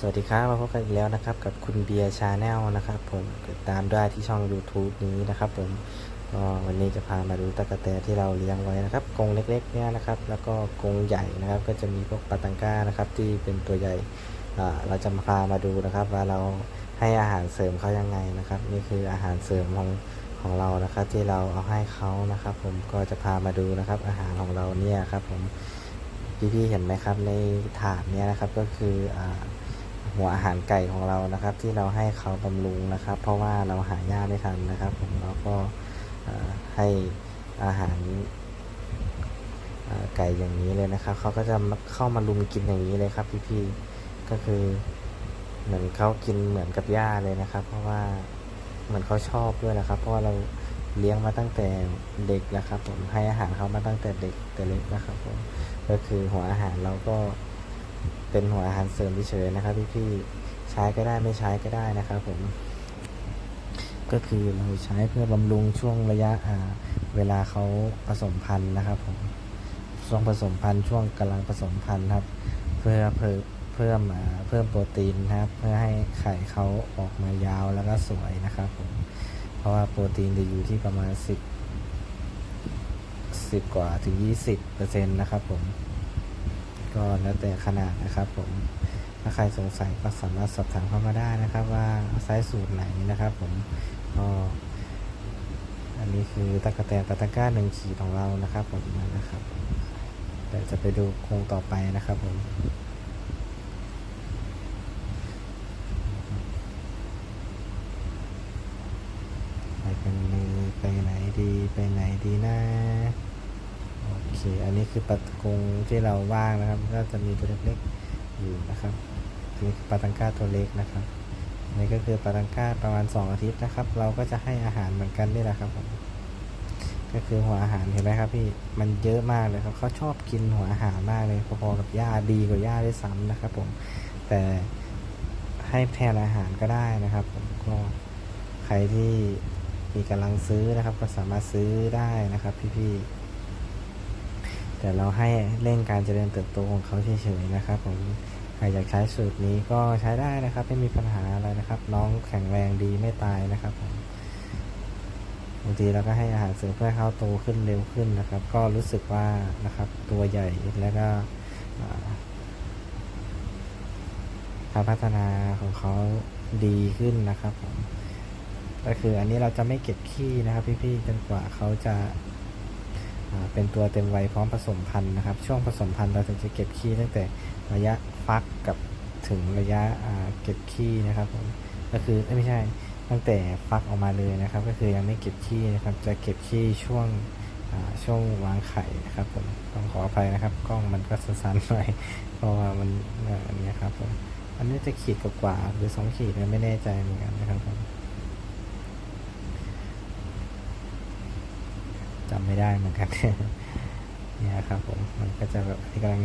สวัสดีครับมาพบกันอีกแล้วนะครับ กับคุณเบียร์ชาแนลนะครับผมตามได้ที่ช่อง YouTube นี้นะครับผมก็วันนี้จะพามาดูตะกะแตที่เราเลี้ยงไว้นะครับกรงเล็กๆเนี่ยนะครับ แล้วก็กรงใหญ่นะครับ ก็จะมีพวกปาตังก้านะครับที่เป็นตัวใหญ่เราจะมาพามาดูนะครับ ว่าเราให้อาหารเสริมเขายังไงนะครับ นี่คืออาหารเสริมของของเรานะครับ ที่เราเอาให้เขานะครับ ผมก็จะพามาดูนะครับ อาหารของเราเนี่ยครับ ผมพี่ๆเห็นไหมครับในถาดเนี้ยนะครับก็คืออ่า หัวอาหารไก่ของเรานะครับ ที่เราให้เขาบำรุงนะครับ เพราะว่าเราหาหญ้าไม่ทันนะครับ ผมเราก็ให้อาหารไก่อย่างนี้เลยนะครับเขาก็จะมาเข้ามาลุมกินอย่างนี้เลยครับ พี่ๆก็คือเหมือนเขากินเหมือนกับหญ้าเลยนะครับ เพราะว่าเหมือนเขาชอบด้วยนะครับ เพราะว่าเราเลี้ยงมาตั้งแต่เด็กแล้วครับ ผมให้อาหารเขามาตั้งแต่เด็กแต่เล็กนะครับผมก็คือหัวอาหารเราก็ เป็นหัวอาหารเสริมเฉยๆนะครับพี่ๆใช้ก็ได้ไม่ใช้ก็ได้นะครับผม ก็คือเราใช้เพื่อบำรุงช่วงระยะอ่าเวลาเขาผสมพันธุ์นะครับผมช่วงผสมพันธุ์ช่วงกำลังผสมพันธุ์ครับ เพื่อเพิ่มเพิ่มอ่าเพิ่มโปรตีนนะครับ เพื่อให้ไข่เขาออกมายาวแล้วก็สวยนะครับผมเพราะว่าโปรตีนจะอยู่ที่ประมาณ 10 10 กว่าถึง 20เปอร์เซ็นต์นะครับผม ก็แล้วแต่ขนาดนะครับผม ถ้าใครสงสัยก็สามารถสอบถามเข้ามาได้นะครับ ว่าไซส์สูตรไหนนะครับ ผมก็อันนี้คือตะกะแตนปาตะก้าหนึ่งขีดของเรานะครับ ผมนะครับเดี๋ยวจะไปดูโครงต่อไปนะครับผมไปกันไปไหนดีไปไหนดีนะ เค อันนี้คือปลากรงที่เราว่างนะครับ ก็จะมีตัวเล็กๆอยู่นะครับนี่คือปลาตังก้าตัวเล็กนะครับนี่ก็คือปลาตังก้าประมาณ 2 อาทิตย์นะครับ เราก็จะให้อาหารเหมือนกันนี่แหละครับผมก็คือหัวอาหารเห็นไหมครับพี่มันเยอะมากเลยครับเขาชอบกินหัวอาหารมากเลยพอๆกับหญ้าดีกว่าหญ้าด้วยซ้ำนะครับ ผม แต่ให้แทนอาหารก็ได้นะครับ ผมก็ใครที่มีกำลังซื้อนะครับ ก็สามารถซื้อได้นะครับ พี่ๆ แต่เราให้เร่งการเจริญเติบโตของเขาเฉยๆนะครับผมใครอยากใช้สูตรนี้ก็ใช้ได้นะครับ ไม่มีปัญหาอะไรนะครับ น้องแข็งแรงดีไม่ตายนะครับผมบางทีเราก็ให้อาหารเสริมเพื่อให้เขาโตขึ้นเร็วขึ้นนะครับ ก็รู้สึกว่านะครับตัวใหญ่แล้วก็การพัฒนาของเขาดีขึ้นนะครับผมก็คืออันนี้เราจะไม่เก็บขี้นะครับ พี่ๆจนกว่าเขาจะ เป็นตัวเต็มวัยพร้อมผสมพันธุ์นะครับ ช่วงผสมพันธุ์เราถึงจะเก็บขี้ตั้งแต่ระยะฟักกับถึงระยะเก็บขี้นะครับผมก็คือไม่ใช่ตั้งแต่ฟักออกมาเลยนะครับ ก็คือยังไม่เก็บขี้นะครับ จะเก็บขี้ช่วงช่วงวางไข่นะครับผมต้องขออภัยนะครับ กล้องมันก็สั่นๆหน่อยเพราะว่ามันอันนี้ครับผมอันนี้จะขีดกว่าหรือสองขีดไม่แน่ใจเหมือนกันนะครับผม จำ ไม่ได้เหมือนกันเนี่ยครับผมมันก็จะแบบที่กำลัง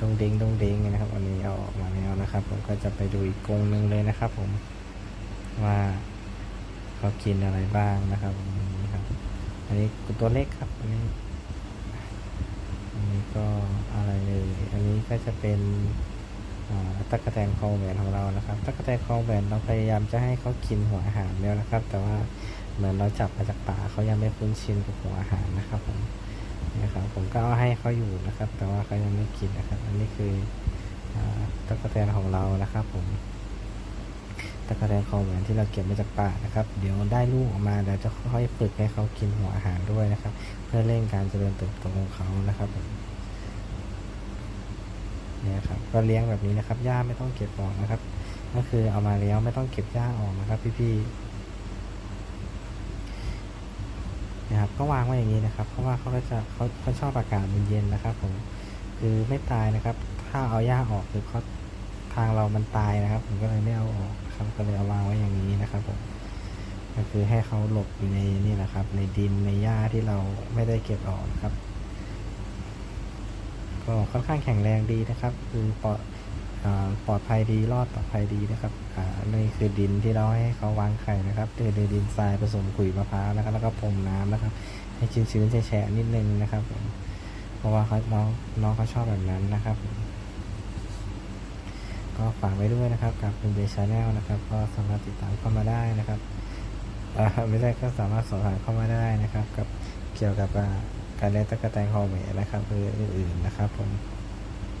ดงเด้งดงเด้งนะครับอันนี้เอาออกมาแล้วนะครับ ผมก็จะไปดูอีกกรงหนึ่งเลยนะครับ ผมว่าเขากินอะไรบ้างนะครับนี่ครับ อันนี้ตัวเล็กครับอันนี้อันนี้ก็อะไรเลยอันนี้ก็จะเป็นอ่าตะกะแตนคอแหวนของเรานะครับตะกะแตนคอแหวนเราพยายามจะให้เขากินหัวอาหารแล้วนะครับ แต่ว่า เหมือนเราจับมาจากป่าเขายังไม่คุ้นชินกับหัวอาหารนะครับผมนะครับผมก็เอาให้เขาอยู่นะครับ แต่ว่าเขายังไม่กินนะครับ อันนี้คือตะกะแตนของเรานะครับ ผมตะกะแตนคอแหวนที่เราเก็บมาจากป่านะครับ เดี๋ยวได้ลูกออกมาเดี๋ยวจะค่อยฝึกให้เขากินหัวอาหารด้วยนะครับ เพื่อเร่งการเจริญเติบโตของเขานะครับผมเนี่ยครับก็เลี้ยงแบบนี้นะครับหญ้าไม่ต้องเก็บออกนะครับ ก็คือเอามาแล้วไม่ต้องเก็บหญ้าออกนะครับ พี่ๆ นะครับก็วางไว้อย่างนี้นะครับ เพราะว่าเขาก็จะเขาเขาชอบอากาศเย็นๆนะครับผมคือไม่ตายนะครับ ถ้าเอาหญ้าออกคือเขาทางเรามันตายนะครับ ผมก็เลยไม่เอาออกครับก็เลยเอาวางไว้อย่างนี้นะครับผมก็คือให้เขาหลบอยู่ในนี่แหละครับ ในดินในหญ้าที่เราไม่ได้เก็บออกครับ ก็ค่อนข้างแข็งแรงดีนะครับ คือปลอด ปลอดภัยดีรอดปลอดภัยดีนะครับอ่านี่คือดินที่เราให้เขาวางไข่นะครับคือดินทรายผสมขุยมะพร้าวนะครับ แล้วก็พรมน้ำนะครับ ให้ชื้นๆแฉะๆนิดนึงนะครับเพราะว่าเขาน้องน้องเขาชอบแบบนั้นนะครับ ก็ฝากไว้ด้วยนะครับ กับคุณเบชาแนลนะครับ ก็สามารถติดตามเข้ามาได้นะครับไม่ใช่ก็สามารถสอบถามเข้ามาได้นะครับ กับเกี่ยวกับการเลี้ยงตะกแตนคอแหวนะครับหรืออื่นๆนะครับผม